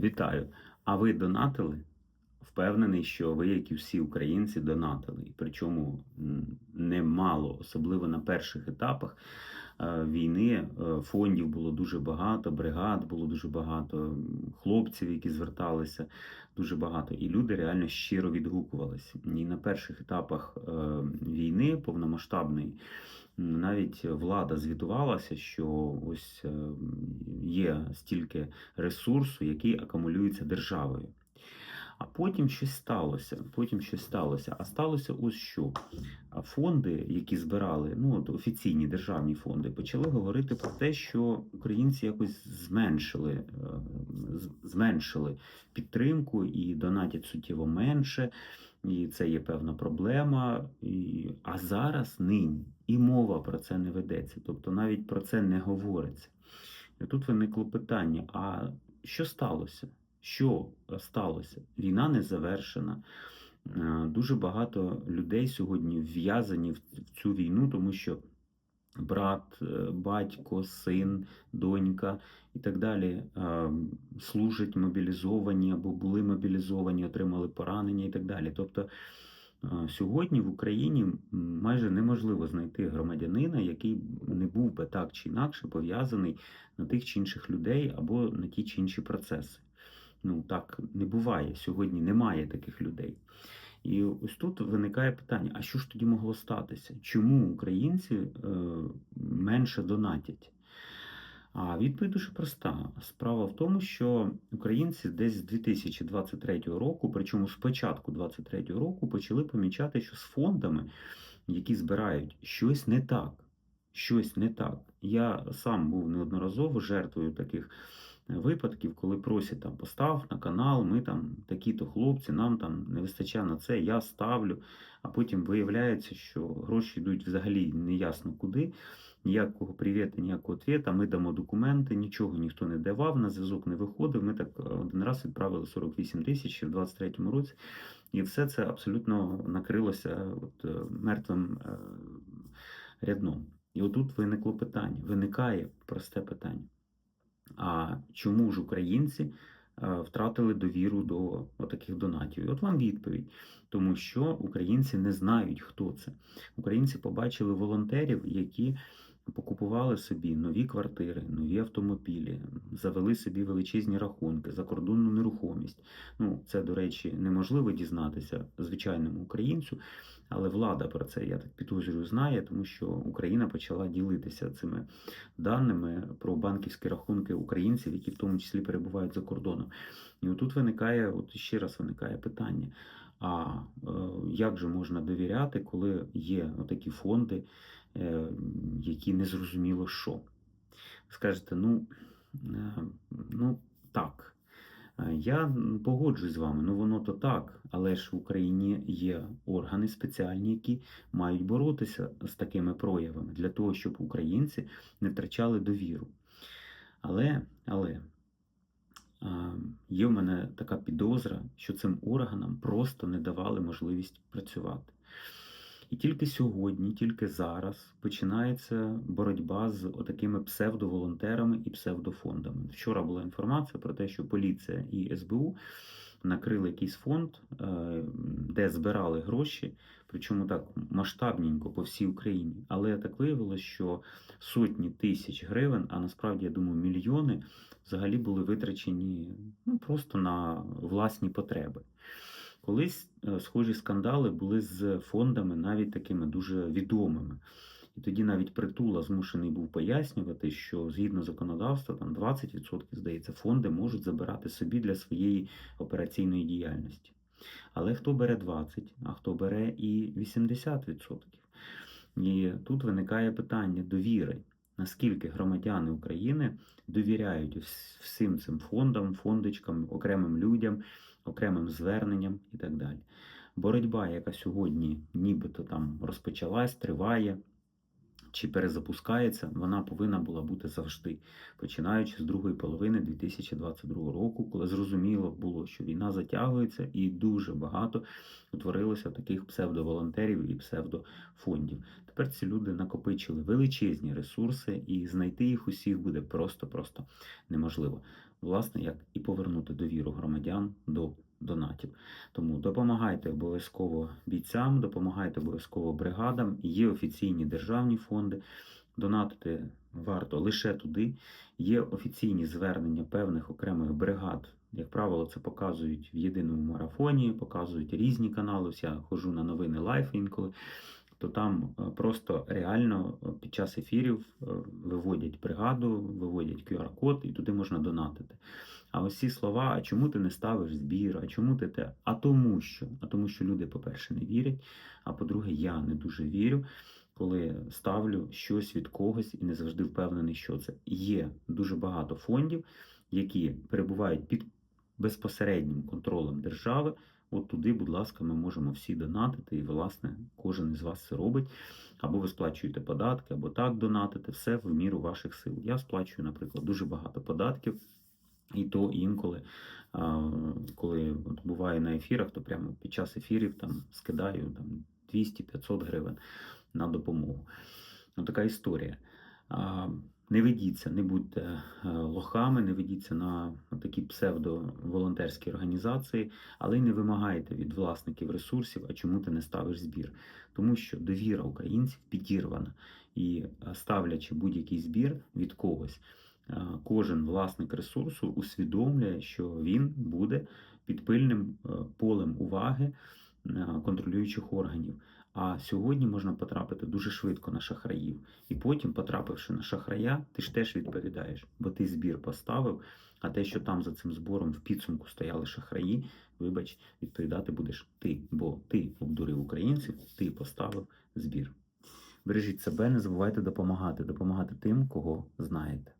Вітаю! А ви донатили? Впевнений, що ви, як і всі українці, донатили. І причому немало, особливо на перших етапах е, війни. е, Фондів було дуже багато, бригад було дуже багато, хлопців, які зверталися, дуже багато. І люди реально щиро відгукувалися. І на перших етапах е, війни повномасштабної. Навіть влада звітувалася, що ось е, є стільки ресурсу, який акумулюється державою. А потім щось сталося. Потім щось сталося. А сталося ось що. Фонди, які збирали, ну офіційні державні фонди, почали говорити про те, що українці якось зменшили, е, зменшили підтримку і донатять суттєво менше. І це є певна проблема. І... А зараз нині і мова про це не ведеться. Тобто навіть про це не говориться. І тут виникло питання: а що сталося? Що сталося? Війна не завершена. Е, Дуже багато людей сьогодні в'язані в цю війну, тому що брат, е, батько, син, донька і так далі е, служать мобілізовані або були мобілізовані, отримали поранення і так далі. Тобто сьогодні в Україні майже неможливо знайти громадянина, який не був би так чи інакше пов'язаний на тих чи інших людей або на ті чи інші процеси. Ну так не буває. Сьогодні немає таких людей. І ось тут виникає питання: а що ж тоді могло статися? Чому українці е, менше донатять? А відповідь дуже проста. Справа в тому, що українці десь з 2023 року, причому з початку 2023 року, почали помічати, що з фондами, які збирають, щось не так. Щось не так. Я сам був неодноразово жертвою таких випадків, коли просять там постав на канал, ми там такі-то хлопці, нам там не вистачає на це, я ставлю. А потім виявляється, що гроші йдуть взагалі неясно куди. Ніякого привіта, ніякого ответа, ми дамо документи, нічого ніхто не давав, на зв'язок не виходив. Ми так е, один раз відправили 48 тисяч в 23-му році, і все це абсолютно накрилося от, е, мертвим е, рядном. І отут виникло питання, виникає просте питання. А чому ж українці е, втратили довіру до таких донатів? І от вам відповідь. Тому що українці не знають, хто це. Українці побачили волонтерів, які покупували собі нові квартири, нові автомобілі, завели собі величезні рахунки, закордонну нерухомість. Ну, це, до речі, неможливо дізнатися звичайному українцю, але влада про це, я так підозрюю, знає, тому що Україна почала ділитися цими даними про банківські рахунки українців, які в тому числі перебувають за кордоном. І отут виникає, от ще раз виникає питання: а е, як же можна довіряти, коли є такі фонди, які не зрозуміло що? Скажете, ну, е, ну так. Е, Я погоджуюсь з вами, ну воно то так, але ж в Україні є органи спеціальні, які мають боротися з такими проявами для того, щоб українці не втрачали довіру. Але, але є в мене така підозра, що цим органам просто не давали можливість працювати. І тільки сьогодні, тільки зараз починається боротьба з отакими псевдоволонтерами і псевдофондами. Вчора була інформація про те, що поліція і СБУ накрили якийсь фонд, е, де збирали гроші, причому так масштабненько по всій Україні. Але так виявилося, що сотні тисяч гривень, а насправді я думаю, мільйони взагалі були витрачені ну, просто на власні потреби. Колись е, схожі скандали були з фондами навіть такими дуже відомими. І тоді навіть притула змушений був пояснювати, що згідно законодавства, там 20%, здається, фонди можуть забирати собі для своєї операційної діяльності. Але хто бере 20, а хто бере і 80%. І тут виникає питання довіри. Наскільки громадяни України довіряють всім цим фондам, фондичкам, окремим людям, окремим зверненням і так далі. Боротьба, яка сьогодні нібито там розпочалась, триває чи перезапускається, вона повинна була бути завжди, починаючи з другої половини 2022 року, коли зрозуміло було, що війна затягується, і дуже багато утворилося таких псевдоволонтерів і псевдофондів. Тепер ці люди накопичили величезні ресурси, і знайти їх усіх буде просто-просто неможливо. Власне, як і повернути довіру громадян до донатів. Тому допомагайте обов'язково бійцям, допомагайте обов'язково бригадам. Є офіційні державні фонди. Донатити варто лише туди. Є офіційні звернення певних окремих бригад. Як правило, це показують в єдиному марафоні, показують різні канали. Я ходжу на новини лайф інколи. То там е, просто реально е, під час ефірів е, виводять бригаду, виводять QR-код, і туди можна донатити. А ось ці слова, а чому ти не ставиш збір, а чому ти те? А тому що, а тому що люди, по-перше, не вірять. А по-друге, я не дуже вірю, коли ставлю щось від когось і не завжди впевнений, що це. Є дуже багато фондів, які перебувають під безпосереднім контролем держави. От туди, будь ласка, ми можемо всі донатити, і, власне, кожен із вас це робить. Або ви сплачуєте податки, або так донатите, все в міру ваших сил. Я сплачую, наприклад, дуже багато податків. І то інколи, коли буває на ефірах, то прямо під час ефірів там скидаю там 200-500 гривень на допомогу. Ну, така історія. Не ведіться, не будьте е, лохами, не ведіться на такі псевдоволонтерські організації, але й не вимагайте від власників ресурсів, а чому ти не ставиш збір. Тому що довіра українців підірвана. І е, ставлячи будь-який збір від когось, е, кожен власник ресурсу усвідомлює, що він буде під пильним полем уваги контролюючих органів. А сьогодні можна потрапити дуже швидко на шахраїв. І потім, потрапивши на шахрая, ти ж теж відповідаєш, бо ти збір поставив, а те, що там за цим збором в підсумку стояли шахраї, вибач, відповідати будеш ти, бо ти обдурив українців, ти поставив збір. Бережіть себе, не забувайте допомагати, допомагати тим, кого знаєте.